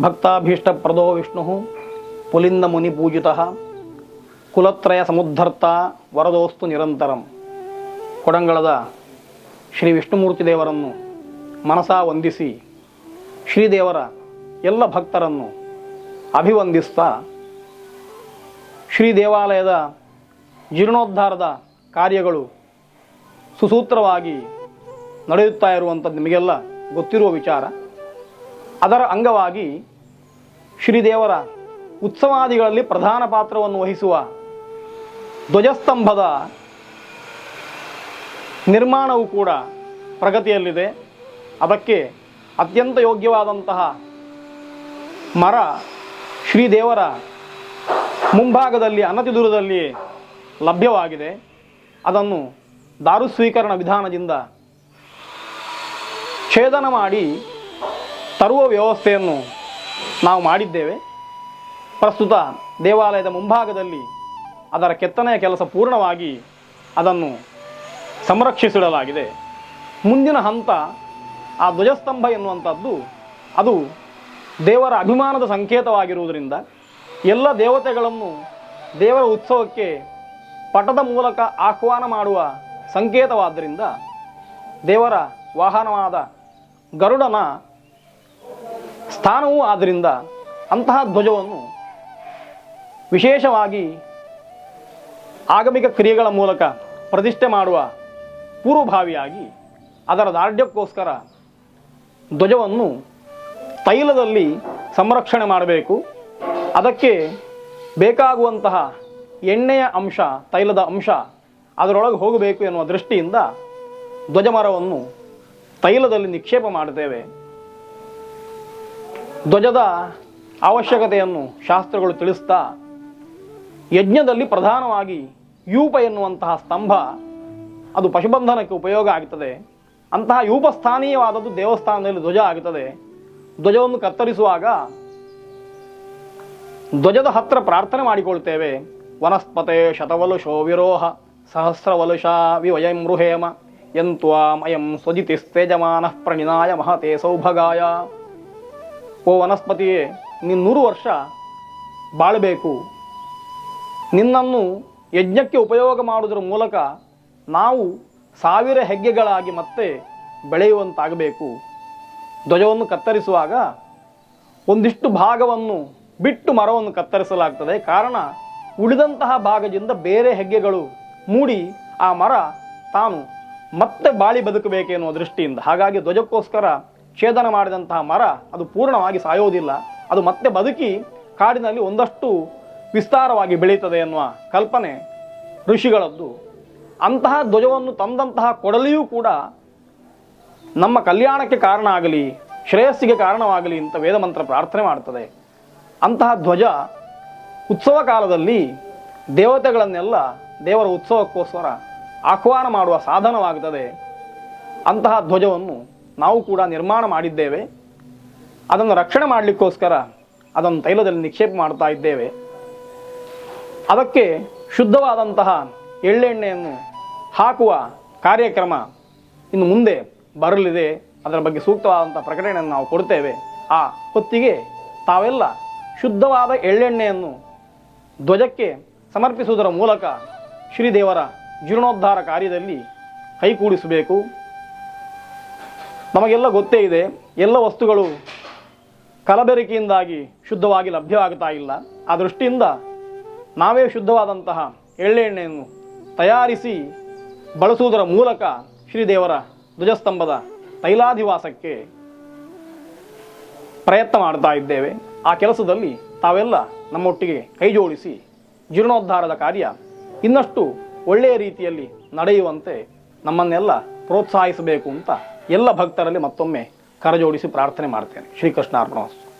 ಭಕ್ತಾಭೀಷ್ಟಪ್ರದೋ ವಿಷ್ಣು ಪುಲಿಂದ ಮುನಿ ಪೂಜಿತ ಕುಲತ್ರಯ ಸಮುದ್ಧರ್ತ ವರದೋಸ್ತು ನಿರಂತರಂ. ಕೊಡಂಗಳದ ಶ್ರೀ ವಿಷ್ಣುಮೂರ್ತಿ ದೇವರನ್ನು ಮನಸಾ ವಂದಿಸಿ ಶ್ರೀದೇವರ ಎಲ್ಲ ಭಕ್ತರನ್ನು ಅಭಿವಂದಿಸ್ತಾ ಶ್ರೀ ದೇವಾಲಯದ ಜೀರ್ಣೋದ್ಧಾರದ ಕಾರ್ಯಗಳು ಸುಸೂತ್ರವಾಗಿ ನಡೆಯುತ್ತಾ ಇರುವಂಥದ್ದು ನಿಮಗೆಲ್ಲ ಗೊತ್ತಿರುವ ವಿಚಾರ. ಅದರ ಅಂಗವಾಗಿ ಶ್ರೀದೇವರ ಉತ್ಸವಾದಿಗಳಲ್ಲಿ ಪ್ರಧಾನ ಪಾತ್ರವನ್ನು ವಹಿಸುವ ಧ್ವಜಸ್ತಂಭದ ನಿರ್ಮಾಣವು ಕೂಡ ಪ್ರಗತಿಯಲ್ಲಿದೆ. ಅದಕ್ಕೆ ಅತ್ಯಂತ ಯೋಗ್ಯವಾದಂತಹ ಮರ ಶ್ರೀದೇವರ ಮುಂಭಾಗದಲ್ಲಿ ಅನತಿ ದೂರದಲ್ಲಿ ಲಭ್ಯವಾಗಿದೆ. ಅದನ್ನು ದಾರು ಸ್ವೀಕರಣ ವಿಧಾನದಿಂದ ಛೇದನ ಮಾಡಿ ತರುವ ವ್ಯವಸ್ಥೆಯನ್ನು ನಾವು ಮಾಡಿದ್ದೇವೆ. ಪ್ರಸ್ತುತ ದೇವಾಲಯದ ಮುಂಭಾಗದಲ್ಲಿ ಅದರ ಕೆತ್ತನೆಯ ಕೆಲಸ ಪೂರ್ಣವಾಗಿ ಅದನ್ನು ಸಂರಕ್ಷಿಸಿಡಲಾಗಿದೆ. ಮುಂದಿನ ಹಂತ ಆ ಧ್ವಜಸ್ತಂಭ ಎನ್ನುವಂಥದ್ದು, ಅದು ದೇವರ ಅಭಿಮಾನದ ಸಂಕೇತವಾಗಿರುವುದರಿಂದ ಎಲ್ಲ ದೇವತೆಗಳನ್ನು ದೇವರ ಉತ್ಸವಕ್ಕೆ ಪಟದ ಮೂಲಕ ಆಹ್ವಾನ ಮಾಡುವ ಸಂಕೇತವಾದ್ದರಿಂದ ದೇವರ ವಾಹನವಾದ ಗರುಡನ ಸ್ಥಾನವೂ ಆದ್ದರಿಂದ ಅಂತಹ ಧ್ವಜವನ್ನು ವಿಶೇಷವಾಗಿ ಆಗಮಿಕ ಕ್ರಿಯೆಗಳ ಮೂಲಕ ಪ್ರತಿಷ್ಠೆ ಮಾಡುವ ಪೂರ್ವಭಾವಿಯಾಗಿ ಅದರ ದಾರ್ಢ್ಯಕ್ಕೋಸ್ಕರ ಧ್ವಜವನ್ನು ತೈಲದಲ್ಲಿ ಸಂರಕ್ಷಣೆ ಮಾಡಬೇಕು. ಅದಕ್ಕೆ ಬೇಕಾಗುವಂತಹ ಎಣ್ಣೆಯ ಅಂಶ, ತೈಲದ ಅಂಶ ಅದರೊಳಗೆ ಹೋಗಬೇಕು ಎನ್ನುವ ದೃಷ್ಟಿಯಿಂದ ಧ್ವಜಮರವನ್ನು ತೈಲದಲ್ಲಿ ನಿಕ್ಷೇಪ ಮಾಡುತ್ತೇವೆ. ಧ್ವಜದ ಅವಶ್ಯಕತೆಯನ್ನು ಶಾಸ್ತ್ರಗಳು ತಿಳಿಸ್ತಾ, ಯಜ್ಞದಲ್ಲಿ ಪ್ರಧಾನವಾಗಿ ಯೂಪ ಎನ್ನುವಂತಹ ಸ್ತಂಭ, ಅದು ಪಶುಬಂಧನಕ್ಕೆ ಉಪಯೋಗ ಆಗ್ತದೆ. ಅಂತಹ ಯೂಪ ಸ್ಥಾನೀಯವಾದದ್ದು ದೇವಸ್ಥಾನದಲ್ಲಿ ಧ್ವಜ ಆಗುತ್ತದೆ ಧ್ವಜವನ್ನು ಕತ್ತರಿಸುವಾಗ ಧ್ವಜದ ಹತ್ರ ಪ್ರಾರ್ಥನೆ ಮಾಡಿಕೊಳ್ತೇವೆ. ವನಸ್ಪತೆ ಶತವಲುಷೋ ವಿರೋಹ, ಸಹಸ್ರವಲುಷ ವಿವಯಂ ಮೃಹೇಮ ಎಂತ್ವಾಂ ಅಯಂ ಸ್ವಜಿತಿಸ್ತೇಜಮಾನಃ ಪ್ರಣಿನಾಯ ಮಹತೆ ಸೌಭಗಾಯ. ಓ ವನಸ್ಪತಿಯೇ ನೀನು ವರ್ಷ ಬಾಳಬೇಕು. ನಿನ್ನನ್ನು ಯಜ್ಞಕ್ಕೆ ಉಪಯೋಗ ಮಾಡುವುದರ ಮೂಲಕ ನಾವು ಸಾವಿರ ಹೆಗ್ಗೆಗಳಾಗಿ ಮತ್ತೆ ಬೆಳೆಯುವಂತಾಗಬೇಕು. ಧ್ವಜವನ್ನು ಕತ್ತರಿಸುವಾಗ ಒಂದಿಷ್ಟು ಭಾಗವನ್ನು ಬಿಟ್ಟು ಮರವನ್ನು ಕತ್ತರಿಸಲಾಗ್ತದೆ. ಕಾರಣ, ಉಳಿದಂತಹ ಭಾಗದಿಂದ ಬೇರೆ ಹೆಗ್ಗೆಗಳು ಮೂಡಿ ಆ ಮರ ತಾನು ಮತ್ತೆ ಬಾಳಿ ಬದುಕಬೇಕೆನ್ನುವ ದೃಷ್ಟಿಯಿಂದ. ಹಾಗಾಗಿ ಧ್ವಜಕ್ಕೋಸ್ಕರ ಛೇದನ ಮಾಡಿದಂತಹ ಮರ ಅದು ಪೂರ್ಣವಾಗಿ ಸಾಯೋದಿಲ್ಲ. ಅದು ಮತ್ತೆ ಬದುಕಿ ಕಾಡಿನಲ್ಲಿ ಒಂದಷ್ಟು ವಿಸ್ತಾರವಾಗಿ ಬೆಳೀತದೆ ಎನ್ನುವ ಕಲ್ಪನೆ ಋಷಿಗಳದ್ದು. ಅಂತಹ ಧ್ವಜವನ್ನು ತಂದಂತಹ ಕೊಡಲಿಯೂ ಕೂಡ ನಮ್ಮ ಕಲ್ಯಾಣಕ್ಕೆ ಕಾರಣ ಆಗಲಿ, ಶ್ರೇಯಸ್ಸಿಗೆ ಕಾರಣವಾಗಲಿ ಅಂತ ವೇದಮಂತ್ರ ಪ್ರಾರ್ಥನೆ ಮಾಡ್ತದೆ. ಅಂತಹ ಧ್ವಜ ಉತ್ಸವ ಕಾಲದಲ್ಲಿ ದೇವತೆಗಳನ್ನೆಲ್ಲ ದೇವರ ಉತ್ಸವಕ್ಕೋಸ್ಕರ ಆಹ್ವಾನ ಮಾಡುವ ಸಾಧನವಾಗುತ್ತದೆ ಅಂತಹ ಧ್ವಜವನ್ನು ನಾವು ಕೂಡ ನಿರ್ಮಾಣ ಮಾಡಿದ್ದೇವೆ. ಅದನ್ನು ರಕ್ಷಣೆ ಮಾಡಲಿಕ್ಕೋಸ್ಕರ ಅದನ್ನು ತೈಲದಲ್ಲಿ ನಿಕ್ಷೇಪ ಮಾಡ್ತಾ ಇದ್ದೇವೆ. ಅದಕ್ಕೆ ಶುದ್ಧವಾದಂತಹ ಎಳ್ಳೆಣ್ಣೆಯನ್ನು ಹಾಕುವ ಕಾರ್ಯಕ್ರಮ ಇನ್ನು ಮುಂದೆ ಬರಲಿದೆ. ಅದರ ಬಗ್ಗೆ ಸೂಕ್ತವಾದಂಥ ಪ್ರಕಟಣೆಯನ್ನು ನಾವು ಕೊಡ್ತೇವೆ. ಆ ಹೊತ್ತಿಗೆ ತಾವೆಲ್ಲ ಶುದ್ಧವಾದ ಎಳ್ಳೆಣ್ಣೆಯನ್ನು ಧ್ವಜಕ್ಕೆ ಸಮರ್ಪಿಸುವುದರ ಮೂಲಕ ಶ್ರೀದೇವರ ಜೀರ್ಣೋದ್ಧಾರ ಕಾರ್ಯದಲ್ಲಿ ಕೈಗೂಡಿಸಬೇಕು ನಮಗೆಲ್ಲ ಗೊತ್ತೇ ಇದೆ, ಎಲ್ಲ ವಸ್ತುಗಳು ಕಲಬೆರಕೆಯಿಂದಾಗಿ ಶುದ್ಧವಾಗಿ ಲಭ್ಯವಾಗ್ತಾ ಇಲ್ಲ. ಆ ದೃಷ್ಟಿಯಿಂದ ನಾವೇ ಶುದ್ಧವಾದಂತಹ ಎಳ್ಳೆಣ್ಣೆಯನ್ನು ತಯಾರಿಸಿ ಬಳಸುವುದರ ಮೂಲಕ ಶ್ರೀದೇವರ ಧ್ವಜಸ್ತಂಭದ ತೈಲಾಧಿವಾಸಕ್ಕೆ ಪ್ರಯತ್ನ ಮಾಡ್ತಾ ಇದ್ದೇವೆ. ಆ ಕೆಲಸದಲ್ಲಿ ತಾವೆಲ್ಲ ನಮ್ಮೊಟ್ಟಿಗೆ ಕೈ ಜೋಡಿಸಿ ಜೀರ್ಣೋದ್ಧಾರದ ಕಾರ್ಯ ಇನ್ನಷ್ಟು ಒಳ್ಳೆಯ ರೀತಿಯಲ್ಲಿ ನಡೆಯುವಂತೆ ನಮ್ಮನ್ನೆಲ್ಲ ಪ್ರೋತ್ಸಾಹಿಸಬೇಕು ಅಂತ ಎಲ್ಲ ಭಕ್ತರಲ್ಲಿ ಮತ್ತೊಮ್ಮೆ ಕರಜೋಡಿಸಿ ಪ್ರಾರ್ಥನೆ ಮಾಡ್ತೇನೆ. ಶ್ರೀಕೃಷ್ಣ ಅರ್ಪಣ.